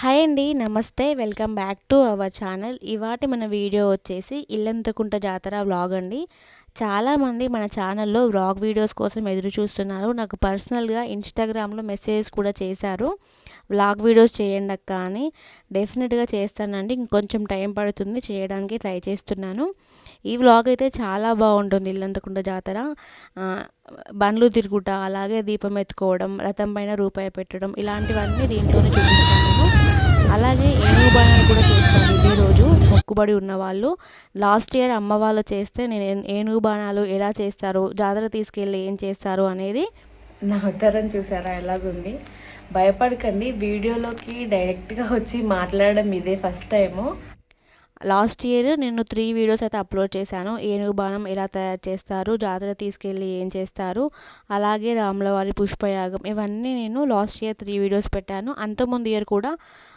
Hi అండి నమస్తే. Welcome back to our channel. ఇవాటి మన వీడియో వచ్చేసి ఇల్లంతకుంట జాతర వ్లాగ్ అండి. చాలామంది మన ఛానల్లో వ్లాగ్ వీడియోస్ కోసం ఎదురు చూస్తున్నారు. నాకు పర్సనల్గా ఇన్స్టాగ్రామ్లో మెసేజ్ కూడా చేశారు. వ్లాగ్ వీడియోస్ చేయండి అక్క అని. డెఫినెట్గా చేస్తానండి. ఇంకొంచెం టైం పడుతుంది చేయడానికి ట్రై చేస్తున్నాను. ఈ వ్లాగ్ అయితే చాలా బాగుంటుంది ఇల్లంతకుంట జాతర. బండ్లు తిరుగుట అలాగే దీపం ఎత్తుకోవడం రథం పైన రూపాయి పెట్టడం ఇలాంటివన్నీ దీంట్లోనే చూపిస్తాను. అలాగే ఏనుగు బాణాలు కూడా చేస్తాను ఇదే రోజు. మొక్కుబడి ఉన్నవాళ్ళు లాస్ట్ ఇయర్ అమ్మ వాళ్ళు చేస్తే నేను ఏనుగు బాణాలు ఎలా చేస్తారు జాతర తీసుకెళ్ళి ఏం చేస్తారు అనేది నా ఉత్తరం చూసారా? ఎలాగుంది? భయపడకండి. వీడియోలోకి డైరెక్ట్గా వచ్చి మాట్లాడడం ఇదే ఫస్ట్ టైము. లాస్ట్ ఇయర్ నేను త్రీ వీడియోస్ అయితే అప్లోడ్ చేశాను. ఏనుగు బాణం ఎలా తయారు చేస్తారు జాతర తీసుకెళ్ళి ఏం చేస్తారు అలాగే రాములవారి పుష్పయాగం ఇవన్నీ నేను లాస్ట్ ఇయర్ త్రీ వీడియోస్ పెట్టాను. అంతకుముందు ఇయర్ కూడా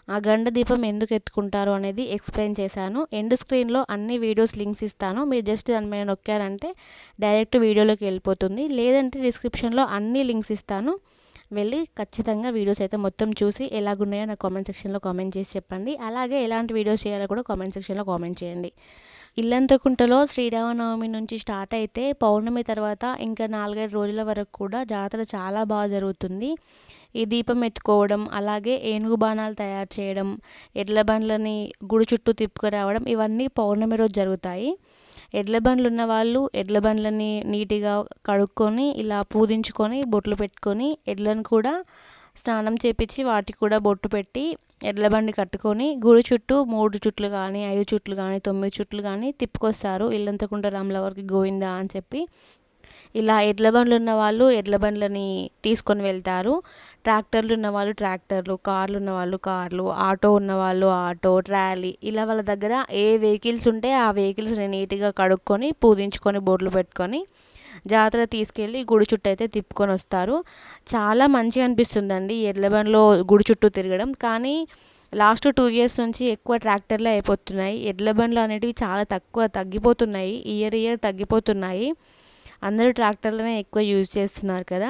ఆ గండ దీపం ఎందుకు ఎత్తుకుంటారు అనేది ఎక్స్ప్లెయిన్ చేశాను. ఎండ్ స్క్రీన్లో అన్ని వీడియోస్ లింక్స్ ఇస్తాను. మీరు జస్ట్ దాని మీద నొక్కారంటే డైరెక్ట్ వీడియోలోకి వెళ్ళిపోతుంది. లేదంటే డిస్క్రిప్షన్లో అన్ని లింక్స్ ఇస్తాను. వెళ్ళి ఖచ్చితంగా వీడియోస్ అయితే మొత్తం చూసి ఎలాగున్నాయో నాకు కామెంట్ సెక్షన్లో కామెంట్ చేసి చెప్పండి. అలాగే ఎలాంటి వీడియోస్ చేయాలో కూడా కామెంట్ సెక్షన్లో కామెంట్ చేయండి. ఇల్లంతకుంటలో శ్రీరామనవమి నుంచి స్టార్ట్ అయితే పౌర్ణమి తర్వాత ఇంకా నాలుగైదు రోజుల వరకు కూడా జాతర చాలా బాగా జరుగుతుంది. ఈ దీపం ఎత్తుకోవడం అలాగే ఏనుగు బాణాలు తయారు చేయడం ఎడ్ల బండ్లని గుడి చుట్టూ తిప్పుకురావడం ఇవన్నీ పౌర్ణమి రోజు జరుగుతాయి. ఎడ్ల బండ్లు ఉన్న వాళ్ళు ఎడ్ల బండ్లని నీట్గా కడుక్కొని ఇలా పూజించుకొని బొట్లు పెట్టుకొని ఎడ్లను కూడా స్నానం చేపించి వాటికి కూడా బొట్టు పెట్టి ఎడ్ల బండి కట్టుకొని గుడి చుట్టూ మూడు చుట్లు కానీ ఐదు చుట్లు కానీ తొమ్మిది చుట్లు కానీ తిప్పుకొస్తారు. ఇల్లంతకుంట రాముల వారికి గోవిందా అని చెప్పి ఇలా ఎడ్ల బండ్లు ఉన్న వాళ్ళు ఎడ్ల బండ్లని తీసుకొని వెళ్తారు. ట్రాక్టర్లు ఉన్న వాళ్ళు ట్రాక్టర్లు కార్లు ఉన్న వాళ్ళు కార్లు ఆటో ఉన్న వాళ్ళు ఆటో ట్రాలీ ఇలా వాళ్ళ దగ్గర ఏ వెహికల్స్ ఉంటే ఆ వెహికల్స్ని నీట్గా కడుక్కొని పూజించుకొని బోర్లు పెట్టుకొని జాతర తీసుకెళ్ళి గుడి చుట్టూ అయితే తిప్పుకొని వస్తారు. చాలా మంచిగా అనిపిస్తుందండి ఎడ్ల బండ్లో గుడి చుట్టూ తిరగడం. కానీ లాస్ట్ టూ ఇయర్స్ నుంచి ఎక్కువ ట్రాక్టర్లే అయిపోతున్నాయి. ఎడ్ల బండ్లు అనేటివి చాలా తక్కువ తగ్గిపోతున్నాయి. Year year తగ్గిపోతున్నాయి. అందరూ ట్రాక్టర్లనే ఎక్కువ యూజ్ చేస్తున్నారు కదా.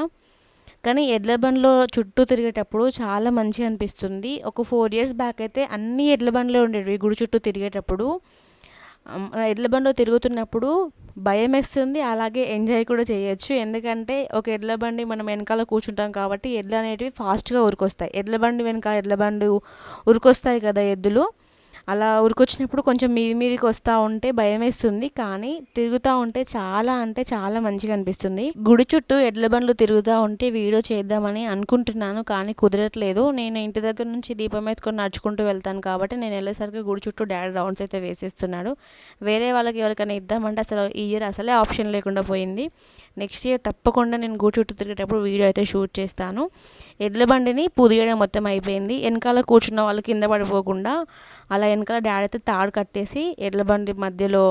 కానీ ఎడ్ల బండ్లో చుట్టూ తిరిగేటప్పుడు చాలా మంచిగా అనిపిస్తుంది. ఒక ఫోర్ ఇయర్స్ బ్యాక్ అయితే అన్ని ఎడ్ల బండ్లో ఉండేవి గుడి చుట్టూ తిరిగేటప్పుడు. ఎడ్ల బండిలో తిరుగుతున్నప్పుడు భయం వేస్తుంది అలాగే ఎంజాయ్ కూడా చేయొచ్చు. ఎందుకంటే ఒక ఎడ్ల బండి మనం వెనకాల కూర్చుంటాం కాబట్టి ఎడ్లు అనేటివి ఫాస్ట్గా ఉరికొస్తాయి. ఎడ్ల బండి వెనకాల ఎడ్ల బండి ఉరికొస్తాయి కదా ఎద్దులు. అలా ఉరికొచ్చినప్పుడు కొంచెం మీది మీదికి వస్తూ ఉంటే భయం వేస్తుంది కానీ తిరుగుతూ ఉంటే చాలా అంటే చాలా మంచిగా అనిపిస్తుంది. గుడి చుట్టూ ఎడ్ల బండ్లు తిరుగుతూ ఉంటే వీడియో చేద్దామని అనుకుంటున్నాను కానీ కుదరట్లేదు. నేను ఇంటి దగ్గర నుంచి దీపం ఎత్తుకొని నడుచుకుంటూ వెళ్తాను కాబట్టి నేను వెళ్ళేసరికి గుడి చుట్టూ డాడీ రౌండ్స్ అయితే వేసేస్తున్నాడు. వేరే వాళ్ళకి ఎవరికైనా ఇద్దామంటే అసలు ఈ ఇయర్ అసలే ఆప్షన్ లేకుండా పోయింది. నెక్స్ట్ ఇయర్ తప్పకుండా నేను గుడి చుట్టూ తిరిగేటప్పుడు వీడియో అయితే షూట్ చేస్తాను. ఎడ్ల బండిని పుదియడం మొత్తం అయిపోయింది. వెనకాల కూర్చున్న వాళ్ళు కింద పడిపోకుండా అలా వెనకాల డాడీ అయితే తాడు కట్టేసి ఎడ్ల బండి మధ్యలో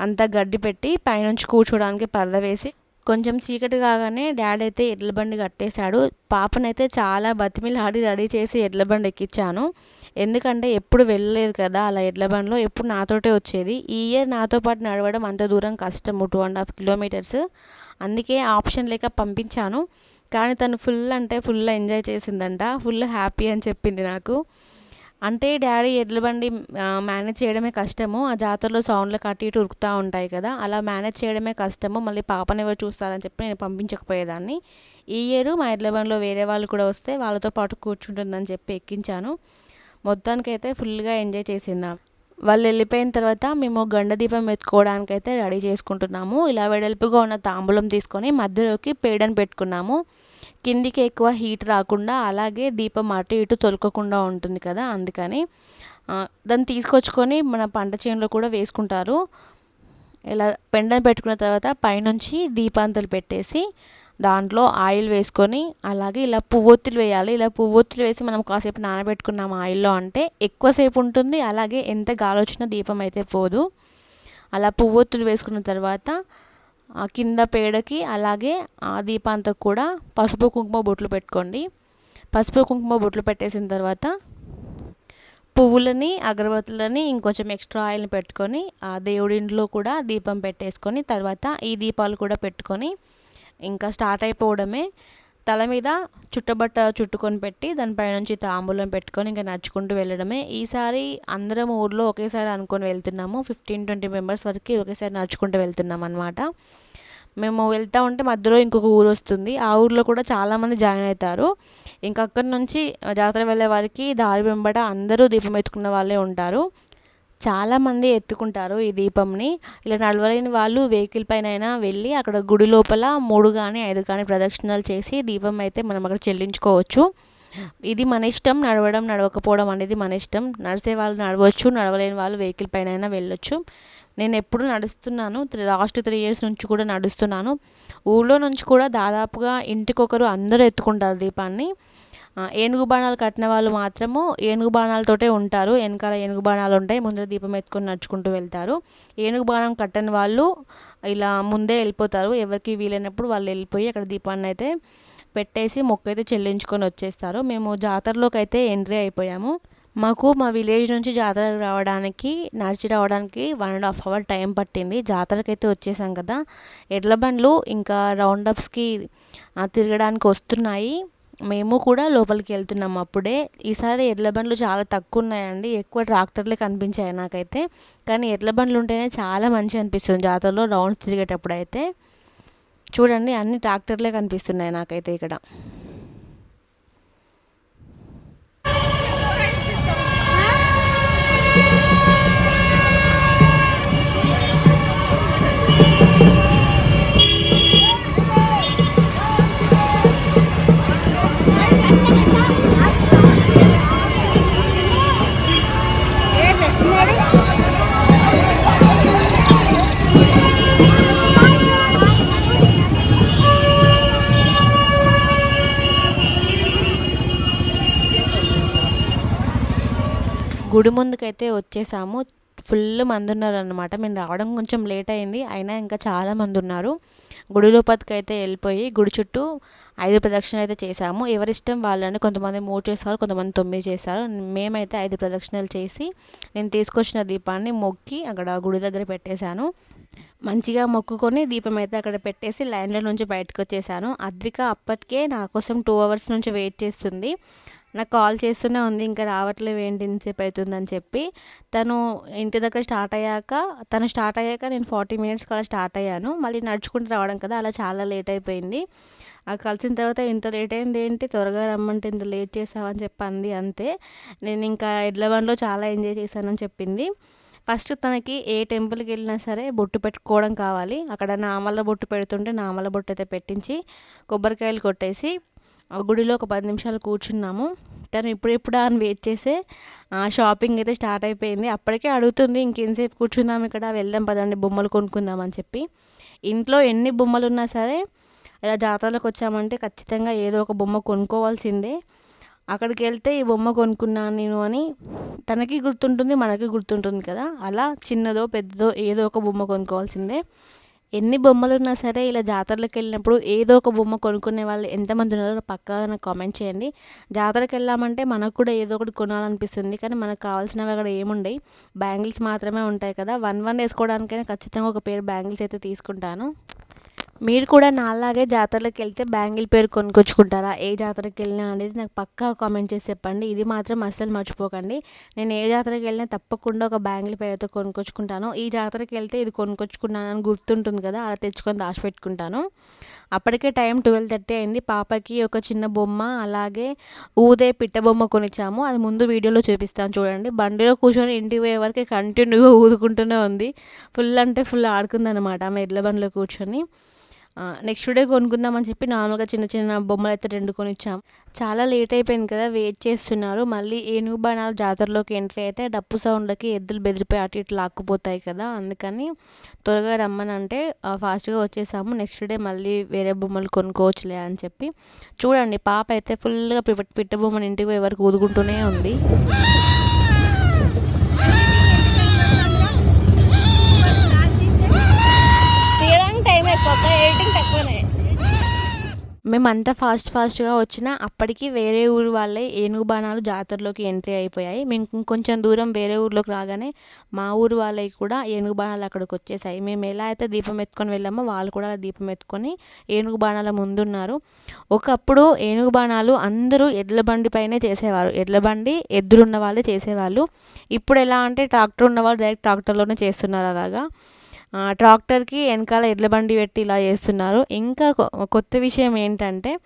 అంతా గడ్డి పెట్టి పైనుంచి కూర్చోడానికి పరద వేసి కొంచెం చీకటి కాగానే డాడీ అయితే ఎడ్ల బండి కట్టేశాడు. పాపనైతే చాలా బతిమిలాడి రెడీ చేసి ఎడ్ల బండి ఎక్కించాను. ఎందుకంటే ఎప్పుడు వెళ్ళలేదు కదా అలా ఎడ్ల బండిలో ఎప్పుడు నాతోటే వచ్చేది. ఈ ఇయర్ నాతో పాటు నడవడం అంత దూరం కష్టము టూ అండ్ హాఫ్ కిలోమీటర్స్. అందుకే ఆప్షన్ లేక పంపించాను. కానీ తను ఫుల్ అంటే ఫుల్ ఎంజాయ్ చేసిందంట. ఫుల్ హ్యాపీ అని చెప్పింది నాకు. అంటే డాడీ ఎడ్ల బండి మేనేజ్ చేయడమే కష్టము. ఆ జాతరలో సౌండ్లు కట్టి ఇటు ఉరుకుతూ ఉంటాయి కదా. అలా మేనేజ్ చేయడమే కష్టము. మళ్ళీ పాపని ఎవరు చూస్తారని చెప్పి నేను పంపించకపోయేదాన్ని. ఈ ఇయర్ మా ఎడ్ల బండిలో వేరే వాళ్ళు కూడా వస్తే వాళ్ళతో పాటు కూర్చుంటుందని చెప్పి ఎక్కించాను. మొత్తానికైతే ఫుల్గా ఎంజాయ్ చేసిందా వాళ్ళు వెళ్ళిపోయిన తర్వాత మేము గండ దీపం ఎత్తుకోవడానికైతే రెడీ చేసుకుంటున్నాము. ఇలా వెడల్పుగా ఉన్న తాంబూలం తీసుకొని మధ్యలోకి పేడని పెట్టుకున్నాము. కిందికి ఎక్కువ హీట్ రాకుండా అలాగే దీపం అటు ఇటు తొలకకుండా ఉంటుంది కదా అందుకని దాన్ని తీసుకొచ్చుకొని మన పంట చేనులో కూడా వేసుకుంటారు. ఇలా పెండని పెట్టుకున్న తర్వాత పైనుంచి దీపాంతలు పెట్టేసి దాంట్లో ఆయిల్ వేసుకొని అలాగే ఇలా పువ్వొత్తులు వేయాలి. ఇలా పువ్వొత్తులు వేసి మనం కాసేపు నానబెట్టుకున్నాం ఆయిల్లో అంటే ఎక్కువసేపు ఉంటుంది. అలాగే ఎంత గాలి వచ్చినా దీపం అయితే పోదు. అలా పువ్వొత్తులు వేసుకున్న తర్వాత కింద పేడకి అలాగే ఆ దీపాంతకు కూడా పసుపు కుంకుమ బొట్లు పెట్టుకోండి. పసుపు కుంకుమ బొట్లు పెట్టేసిన తర్వాత పువ్వులని అగరబత్తులని ఇంకొంచెం ఎక్స్ట్రా ఆయిల్ని పెట్టుకొని ఆ దేవుడింట్లో కూడా దీపం పెట్టేసుకొని తర్వాత ఈ దీపాలు కూడా పెట్టుకొని ఇంకా స్టార్ట్ అయిపోవడమే. తల మీద చుట్టబట్ట చుట్టుకొని పెట్టి దానిపై నుంచి తాంబూలం పెట్టుకొని ఇంకా నడుచుకుంటూ వెళ్ళడమే. ఈసారి అందరం ఊర్లో ఒకేసారి అనుకొని వెళ్తున్నాము. ఫిఫ్టీన్ ట్వంటీ మెంబర్స్ వరకు ఒకేసారి నడుచుకుంటూ వెళ్తున్నాం అనమాట మేము వెళ్తూ ఉంటే మధ్యలో ఇంకొక ఊరు వస్తుంది. ఆ ఊర్లో కూడా చాలామంది జాయిన్ అవుతారు. ఇంకా అక్కడి నుంచి జాతర వెళ్ళే వారికి దారి వెంబట అందరూ దీపం ఎత్తుకున్న వాళ్ళే ఉంటారు. చాలామంది ఎత్తుకుంటారు ఈ దీపంని. ఇలా నడవలేని వాళ్ళు వెహికల్ పైన అయినా వెళ్ళి అక్కడ గుడి లోపల మూడు కానీ ఐదు కానీ ప్రదక్షిణాలు చేసి దీపం అయితే మనం అక్కడ చెల్లించుకోవచ్చు. ఇది మన ఇష్టం. నడవడం నడవకపోవడం అనేది మన ఇష్టం. నడిచే వాళ్ళు నడవచ్చు నడవలేని వాళ్ళు వెహికల్ పైన అయినా వెళ్ళొచ్చు. నేను ఎప్పుడు నడుస్తున్నాను లాస్ట్ త్రీ ఇయర్స్ నుంచి కూడా నడుస్తున్నాను. ఊళ్ళో నుంచి కూడా దాదాపుగా ఇంటికొకరు అందరూ ఎత్తుకుంటారు దీపాన్ని. ఏనుగు బాణాలు కట్టిన వాళ్ళు మాత్రము ఏనుగు బాణాలతోటే ఉంటారు. వెనకాల ఏనుగు బాణాలు ఉంటాయి. ముందర దీపం ఎత్తుకొని నడుచుకుంటూ వెళ్తారు. ఏనుగు బాణం కట్టని వాళ్ళు ఇలా ముందే వెళ్ళిపోతారు. ఎవరికి వీలైనప్పుడు వాళ్ళు వెళ్ళిపోయి అక్కడ దీపాన్ని అయితే పెట్టేసి మొక్క అయితే చెల్లించుకొని వచ్చేస్తారు. మేము జాతరలోకి అయితే ఎంట్రీ అయిపోయాము. మాకు మా విలేజ్ నుంచి జాతరకు రావడానికి నడిచి రావడానికి one and half hour time పట్టింది. జాతరకైతే అయితే వచ్చేసాం కదా. ఎడ్ల బండ్లు ఇంకా రౌండ్ అప్స్కి తిరగడానికి వస్తున్నాయి. మేము కూడా లోపలికి వెళ్తున్నాం అప్పుడే. ఈసారి ఎడ్ల బండ్లు చాలా తక్కువ ఉన్నాయండి ఎక్కువ ట్రాక్టర్లే కనిపించాయి నాకైతే. కానీ ఎడ్ల బండ్లు ఉంటేనే చాలా మంచిగా అనిపిస్తుంది జాతరలో రౌండ్స్ తిరిగేటప్పుడు అయితే చూడండి అన్ని ట్రాక్టర్లే కనిపిస్తున్నాయి నాకైతే ఇక్కడ. గుడి ముందుకైతే వచ్చేసాము. ఫుల్ మంది ఉన్నారనమాట మేము రావడం కొంచెం లేట్ అయింది. అయినా ఇంకా చాలా మంది ఉన్నారు గుడి లోపలికి అయితే వెళ్ళిపోయి గుడి చుట్టూ ఐదు ప్రదక్షిణలు అయితే చేసాము. ఎవరిష్టం వాళ్ళని కొంతమంది మూడు చేస్తారు కొంతమంది తొమ్మిది చేశారు మేమైతే ఐదు ప్రదక్షిణలు చేసి నేను తీసుకొచ్చిన దీపాన్ని మొక్కి అక్కడ గుడి దగ్గర పెట్టేశాను. మంచిగా మొక్కుకొని దీపం అయితే అక్కడ పెట్టేసి లైన్లో నుంచి బయటకు వచ్చేసాను. అద్విక అప్పటికే నా కోసం టూ అవర్స్ నుంచి వెయిట్ చేస్తుంది. నాకు కాల్ చేస్తూనే ఉంది ఇంకా రావట్లేదు ఏంటి ఇంతసేపు అవుతుందని చెప్పి. తను ఇంటి దగ్గర స్టార్ట్ అయ్యాక తను స్టార్ట్ అయ్యాక నేను ఫార్టీ మినిట్స్ అలా స్టార్ట్ అయ్యాను. మళ్ళీ నడుచుకుంటూ రావడం కదా అలా చాలా లేట్ అయిపోయింది. ఆ కలిసిన తర్వాత ఇంత లేట్ అయింది ఏంటి త్వరగా రమ్మంటే ఇంత లేట్ చేసావని చెప్పి అంది అంతే. నేను ఇంకా ఎడ్ల బండ్లో చాలా ఎంజాయ్ చేశానని చెప్పింది. ఫస్ట్ తనకి ఏ టెంపుల్కి వెళ్ళినా సరే బొట్టు పెట్టుకోవడం కావాలి. అక్కడ నామల బొట్టు పెడుతుంటే నామల బొట్టు అయితే పెట్టించి కొబ్బరికాయలు కొట్టేసి గుడిలో ఒక పది నిమిషాలు కూర్చున్నాము. తను ఇప్పుడెప్పుడా అని వెయిట్ చేసే షాపింగ్ అయితే స్టార్ట్ అయిపోయింది. అప్పటికే అడుగుతుంది ఇంకెంతసేపు కూర్చుందాం ఇక్కడ వెళ్దాం పదండి బొమ్మలు కొనుక్కుందాం అని చెప్పి. ఇంట్లో ఎన్ని బొమ్మలు ఉన్నా సరే ఇలా జాతరలకు వచ్చామంటే ఖచ్చితంగా ఏదో ఒక బొమ్మ కొనుక్కోవాల్సిందే. అక్కడికి వెళ్తే ఈ బొమ్మ కొనుక్కున్నాను నేను అని తనకి గుర్తుంటుంది మనకి గుర్తుంటుంది కదా. అలా చిన్నదో పెద్దదో ఏదో ఒక బొమ్మ కొనుక్కోవాల్సిందే. ఎన్ని బొమ్మలు ఉన్నా సరే ఇలా జాతరలకు వెళ్ళినప్పుడు ఏదో ఒక బొమ్మ కొనుక్కునే వాళ్ళు ఎంతమంది ఉన్నారో పక్కన కామెంట్ చేయండి. జాతరకు వెళ్ళామంటే మనకు కూడా ఏదో ఒకటి కొనాలనిపిస్తుంది. కానీ మనకు కావాల్సినవి అక్కడ ఏముండయి. బ్యాంగిల్స్ మాత్రమే ఉంటాయి కదా. వన్ వన్ వేసుకోవడానికైనా ఖచ్చితంగా ఒక పేరు బ్యాంగిల్స్ అయితే తీసుకుంటాను. మీరు కూడా నాలాగే జాతరలకు వెళ్తే బ్యాంగిల్ పేరు కొనుక్కొచ్చుకుంటారా? ఏ జాతరకి వెళ్ళినా అనేది నాకు పక్కా కామెంట్ చేసి చెప్పండి. ఇది మాత్రం అస్సలు మర్చిపోకండి. నేను ఏ జాతరకి వెళ్ళినా తప్పకుండా ఒక బ్యాంగిల్ పేరు అయితే కొనుక్కొచ్చుకుంటాను. ఈ జాతరకి వెళ్తే ఇది కొనుక్కొచ్చుకున్నానని గుర్తుంటుంది కదా అలా తెచ్చుకొని దాచిపెట్టుకుంటాను. అప్పటికే టైం ట్వెల్వ్ థర్టీ అయింది. పాపకి ఒక చిన్న బొమ్మ అలాగే ఊదే పిట్ట బొమ్మ కొనిచ్చాము. అది ముందు వీడియోలో చూపిస్తాను చూడండి. బండిలో కూర్చొని ఇంటికి పోయే వరకు కంటిన్యూగా ఊదుకుంటూనే ఉంది. ఫుల్ అంటే ఫుల్ ఆడుకుందనమాట ఆమె ఎడ్ల బండిలో కూర్చొని. నెక్స్ట్ డే కొనుక్కుందామని చెప్పి నార్మల్గా చిన్న చిన్న బొమ్మలు అయితే రెండు కొనిచ్చాం. చాలా లేట్ అయిపోయింది కదా వెయిట్ చేస్తున్నారు. మళ్ళీ ఏనుగు బాణాలు జాతరలోకి ఎంట్రీ అయితే డప్పు సౌండ్లకి ఎద్దులు బెదిరిపోయి అటు ఇటు లాక్కుపోతాయి కదా అందుకని త్వరగా రమ్మని అంటే ఫాస్ట్గా వచ్చేసాము. నెక్స్ట్ డే మళ్ళీ వేరే బొమ్మలు కొనుక్కోవచ్చులే అని చెప్పి. చూడండి పాప అయితే ఫుల్గా పిట్ట బొమ్మని ఇంటికి పోయే వరకు ఊదుకుంటూనే ఉంది. మేమంతా ఫాస్ట్ ఫాస్ట్గా వచ్చినా అప్పటికి వేరే ఊరు వాళ్ళే ఏనుగు బాణాలు జాతరలోకి ఎంట్రీ అయిపోయాయి. మేము ఇంకొంచెం దూరం వేరే ఊర్లోకి రాగానే మా ఊరు వాళ్ళకి కూడా ఏనుగు బాణాలు అక్కడికి వచ్చేసాయి. మేము ఎలా అయితే దీపం ఎత్తుకొని వెళ్ళామో వాళ్ళు కూడా అలా దీపం ఎత్తుకొని ఏనుగు బాణాల ముందున్నారు. ఒకప్పుడు ఏనుగు బాణాలు అందరూ ఎడ్ల బండి పైనే చేసేవారు. ఎడ్ల బండి ఎద్దులున్న వాళ్ళే చేసేవాళ్ళు. ఇప్పుడు ఎలా అంటే ట్రాక్టర్ ఉన్నవాళ్ళు డైరెక్ట్ ట్రాక్టర్లోనే చేస్తున్నారు అలాగా. ట్రాక్టర్కి వెనకాల ఎడ్ల బండి పెట్టి ఇలా చేస్తున్నారు. ఇంకా కొ- కొత్త విషయం ఏంటంటే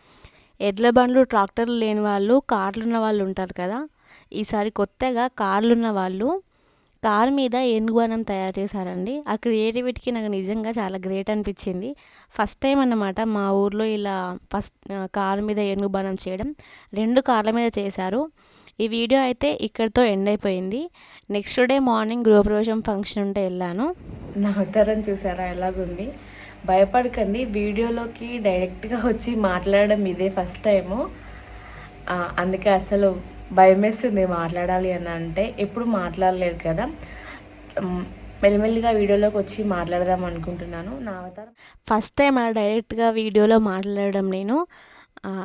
ఎడ్ల బండ్లు ట్రాక్టర్లు లేని వాళ్ళు కార్లు ఉన్న వాళ్ళు ఉంటారు కదా. ఈసారి కొత్తగా కార్లు ఉన్న వాళ్ళు కార్ మీద ఏనుగుబాణం తయారు చేశారండి. ఆ క్రియేటివిటీకి నాకు నిజంగా చాలా గ్రేట్ అనిపించింది. ఫస్ట్ టైం అన్నమాట మా ఊర్లో ఇలా ఫస్ట్ కార్ మీద ఏనుగుబాణం చేయడం. రెండు కార్ల మీద చేశారు. ఈ వీడియో అయితే ఇక్కడితో ఎండ్ అయిపోయింది. నెక్స్ట్ డే మార్నింగ్ గృహప్రవేశం ఫంక్షన్ ఉంటే వెళ్ళాను. నా అవతారం చూసారా? ఎలాగుంది? భయపడకండి. వీడియోలోకి డైరెక్ట్గా వచ్చి మాట్లాడడం ఇదే ఫస్ట్ టైము. అందుకే అసలు భయం వేస్తుంది మాట్లాడాలి అని అంటే ఎప్పుడు మాట్లాడలేదు కదా. మెల్లిమెల్లిగా వీడియోలోకి వచ్చి మాట్లాడదాం అనుకుంటున్నాను. నా అవతారం ఫస్ట్ టైం అలా డైరెక్ట్గా వీడియోలో మాట్లాడడం నేను.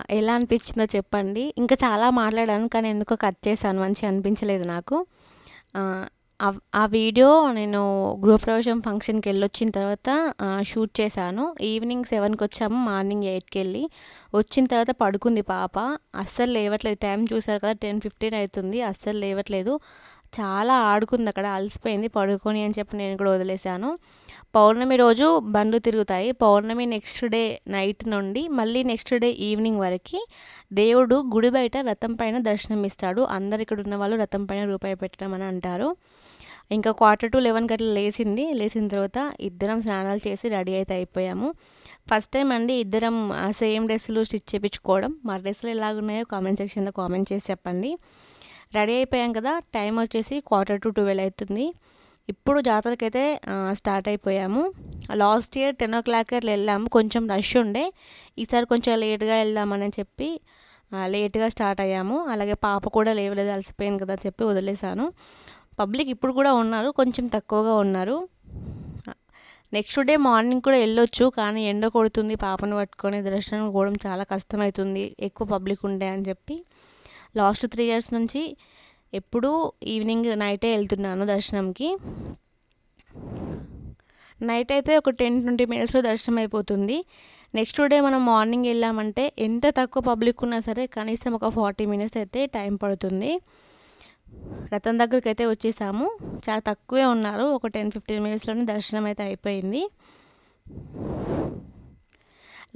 ఎలా అనిపించిందో చెప్పండి. ఇంకా చాలా మాట్లాడాను కానీ ఎందుకో కట్ చేశాను మంచిగా అనిపించలేదు నాకు. ఆ, ఆ- వీడియో నేను గృహప్రవేశం ఫంక్షన్కి వెళ్ళొచ్చిన తర్వాత షూట్ చేశాను. ఈవినింగ్ సెవెన్కి వచ్చాము మార్నింగ్ ఎయిట్కి వెళ్ళి. వచ్చిన తర్వాత పడుకుంది పాప. అస్సలు లేవట్లేదు. టైం చూసారు కదా టెన్ ఫిఫ్టీన్ అవుతుంది. అస్సలు లేవట్లేదు. చాలా ఆడుకుంది అక్కడ అలసిపోయింది. పడుకొని అని చెప్పి నేను కూడా వదిలేశాను. పౌర్ణమి రోజు బండ్లు తిరుగుతాయి. పౌర్ణమి నెక్స్ట్ డే నైట్ నుండి మళ్ళీ నెక్స్ట్ డే ఈవినింగ్ వరకు దేవుడు గుడి బయట రథం పైన దర్శనం ఇస్తాడు అందరు ఇక్కడ ఉన్న వాళ్ళు రథం పైన రూపాయి పెట్టడం అని అంటారు. ఇంకా క్వార్టర్ టు లెవెన్ గట్ల లేచింది. లేచిన తర్వాత ఇద్దరం స్నానాలు చేసి రెడీ అయితే అయిపోయాము. ఫస్ట్ టైం అండి ఇద్దరం సేమ్ డ్రెస్సులు స్టిచ్ చేయించుకోవడం మా డ్రెస్సులు ఎలాగున్నాయో కామెంట్ సెక్షన్లో కామెంట్ చేసి చెప్పండి. రెడీ అయిపోయాం కదా. టైం వచ్చేసి క్వార్టర్ టు ట్వెల్వ్ అవుతుంది. ఇప్పుడు జాతరకైతే స్టార్ట్ అయిపోయాము. Last year ten o'clock అట్లా వెళ్ళాము. కొంచెం రష్ ఉండే. ఈసారి కొంచెం లేట్గా వెళ్దామని చెప్పి లేట్గా స్టార్ట్ అయ్యాము. అలాగే పాప కూడా లేవలేదు అలసిపోయింది కదా అని చెప్పి వదిలేశాను. పబ్లిక్ ఇప్పుడు కూడా ఉన్నారు కొంచెం తక్కువగా ఉన్నారు. నెక్స్ట్ డే మార్నింగ్ కూడా వెళ్ళొచ్చు కానీ ఎండ కొడుతుంది పాపను పట్టుకొని దర్శనం కూడా చాలా కష్టమవుతుంది ఎక్కువ పబ్లిక్ ఉండే అని చెప్పి. లాస్ట్ త్రీ ఇయర్స్ నుంచి ఎప్పుడూ ఈవినింగ్ నైటే వెళ్తున్నాను దర్శనంకి. నైట్ అయితే ఒక టెన్ ట్వంటీ మినిట్స్లో దర్శనం అయిపోతుంది నెక్స్ట్ డే మనం మార్నింగ్ వెళ్ళామంటే ఎంత తక్కువ పబ్లిక్ ఉన్నా సరే కనీసం ఒక ఫార్టీ మినిట్స్ అయితే టైం పడుతుంది. రథం దగ్గరికి అయితే వచ్చేసాము. చాలా తక్కువే ఉన్నారు. ఒక టెన్ ఫిఫ్టీన్ మినిట్స్లోనే దర్శనం అయితే అయిపోయింది.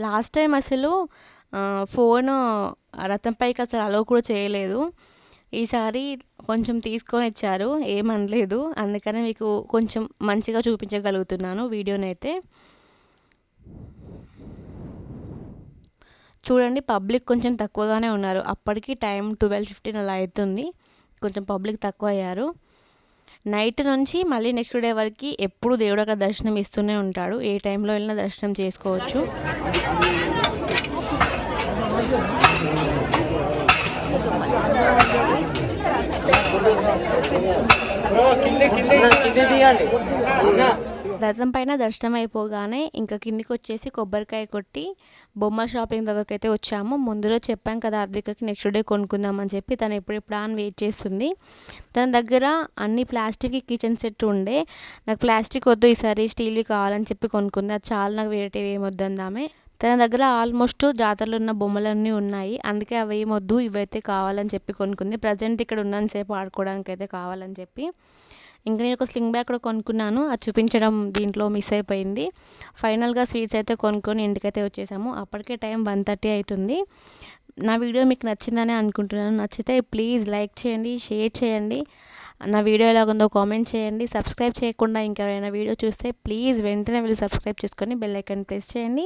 లాస్ట్ టైం అసలు ఫోన్ రథం పైకి అసలు అలో కూడా చేయలేదు. ఈసారి కొంచెం తీసుకొని ఇచ్చారు ఏమనలేదు అందుకనే మీకు కొంచెం మంచిగా చూపించగలుగుతున్నాను వీడియోనైతే. చూడండి పబ్లిక్ కొంచెం తక్కువగానే ఉన్నారు. అప్పటికి టైం ట్వెల్వ్ ఫిఫ్టీన్ అలా అవుతుంది. కొంచెం పబ్లిక్ తక్కువ అయ్యారు నైట్ నుంచి మళ్ళీ నెక్స్ట్ డే వరకు ఎప్పుడు దేవుడు అక్కడ దర్శనం ఇస్తూనే ఉంటాడు. ఏ టైంలో వెళ్ళినా దర్శనం చేసుకోవచ్చు. రథం పైన దర్శనం అయిపోగానే ఇంకా కిందికి వచ్చేసి కొబ్బరికాయ కొట్టి బొమ్మ షాపింగ్ దగ్గరికి అయితే వచ్చాము. ముందులో చెప్పాం కదా అద్వికకి నెక్స్ట్ డే కొనుక్కుందామని చెప్పి తను ఎప్పుడెప్పుడు అని వెయిట్ చేస్తుంది. తన దగ్గర అన్ని ప్లాస్టిక్ కిచెన్ సెట్ ఉండే. నాకు ప్లాస్టిక్ వద్దు ఈసారి స్టీల్వి కావాలని చెప్పి కొనుక్కుంది. అది చాలా నాకు వేరేటివి ఏమి వద్దందామే తన దగ్గర ఆల్మోస్ట్ జాతరలో ఉన్న బొమ్మలన్నీ ఉన్నాయి. అందుకే అవి ఏం వద్దు ఇవైతే కావాలని చెప్పి కొనుక్కుంది. ప్రజెంట్ ఇక్కడ ఉన్నంతసేపు ఆడుకోవడానికి అయితే కావాలని చెప్పి. ఇంకా నేను ఒక స్లింగ్ బ్యాగ్ కూడా కొనుక్కున్నాను. అది చూపించడం దీంట్లో మిస్ అయిపోయింది. ఫైనల్గా స్వీట్స్ అయితే కొనుక్కొని ఇంటికైతే వచ్చేసాము. అప్పటికే టైం వన్ థర్టీ అవుతుంది నా వీడియో మీకు నచ్చిందని అనుకుంటున్నాను. నచ్చితే ప్లీజ్ లైక్ చేయండి షేర్ చేయండి. నా వీడియో ఎలాగుందో కామెంట్ చేయండి. సబ్స్క్రైబ్ చేయకుండా ఇంకెవరైనా వీడియో చూస్తే ప్లీజ్ వెంటనే వెళ్ళి సబ్స్క్రైబ్ చేసుకొని బెల్ ఐకాన్ ప్రెస్ చేయండి.